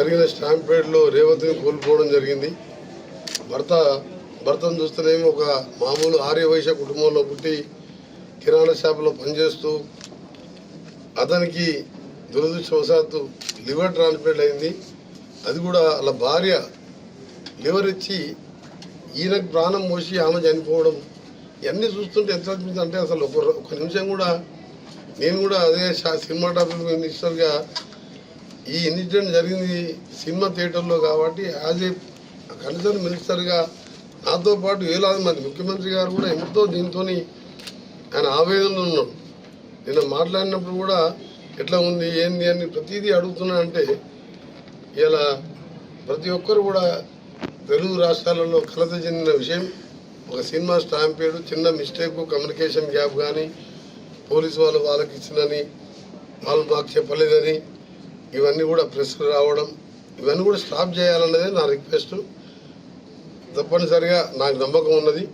జరిగిన స్టాంపేడ్లో రేవతిని కోల్పోవడం జరిగింది. భర్త భర్తను చూస్తేనేమి ఒక మామూలు ఆర్యవైశ్య కుటుంబంలో పుట్టి కిరాణా షాపులో పనిచేస్తూ అతనికి దురదృష్టవశాత్తు లివర్ ట్రాన్స్ప్లాంట్ అయింది. అది కూడా వాళ్ళ భార్య లివర్ ఇచ్చి ఈయనకు ప్రాణం మోసి ఆమె చనిపోవడం ఇవన్నీ చూస్తుంటే ఎంత అనిపిస్తుంది అంటే అసలు ఒక ఒక నిమిషం కూడా నేను కూడా అదే సినిమా సినిమాటోగ్రఫీ మినిస్టర్గా ఈ ఇన్సిడెంట్ జరిగింది సినిమా థియేటర్లో కాబట్టి యాజ్ ఏ కన్సర్న్ మినిస్టర్గా నాతో పాటు వేలాది మంది ముఖ్యమంత్రి గారు కూడా ఎంతో దీంతో ఆయన ఆవేదనలో ఉన్నాడు నిన్న మాట్లాడినప్పుడు కూడా ఎట్లా ఉంది ఏంది అని ప్రతిదీ అడుగుతున్నా అంటే ఇలా ప్రతి ఒక్కరు కూడా తెలుగు రాష్ట్రాలలో కలత చెందిన విషయం. ఒక సినిమా స్టాంపేడ్ చిన్న మిస్టేక్ కమ్యూనికేషన్ గ్యాప్ కానీ పోలీసు వాళ్ళు వాళ్ళకి ఇచ్చిందని వాళ్ళు మాకు చెప్పలేదని ఇవన్నీ కూడా ప్రెస్కు రావడం ఇవన్నీ కూడా స్టాప్ చేయాలన్నదే నా రిక్వెస్ట్ తప్పనిసరిగా నాకు నమ్మకం ఉన్నది.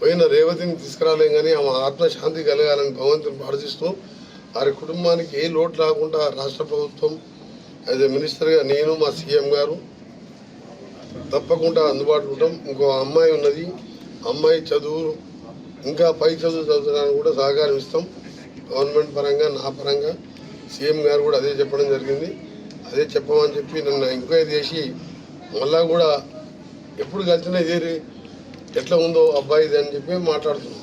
పోయిన రేవతిని తీసుకురాలేం కానీ ఆమె ఆత్మశాంతి కలగాలని భగవంతుని ప్రార్థిస్తూ వారి కుటుంబానికి ఏ లోటు రాకుండా రాష్ట్ర ప్రభుత్వం యాజ్ ఏ మినిస్టర్గా నేను మా సీఎం గారు తప్పకుండా అందుబాటులో ఉంటాం. ఇంకో అమ్మాయి ఉన్నది. అమ్మాయి చదువు ఇంకా పై చదువు చదువుతానికి కూడా సహకారం ఇస్తాం. గవర్నమెంట్ పరంగా నా పరంగా. సీఎం గారు కూడా అదే చెప్పడం జరిగింది. అదే చెప్పమని చెప్పి నన్ను ఎంక్వైరీ చేసి మళ్ళా కూడా ఎప్పుడు కలిసినా ఇదే ఎట్లా ఉందో అబ్బాయిది అని చెప్పి మాట్లాడుతున్నాం.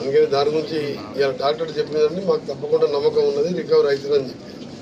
అందుకని దాని గురించి ఇలా డాక్టర్ చెప్పినదని మాకు తప్పకుండా నమ్మకం ఉన్నది రికవర్ అవుతుందని చెప్పి.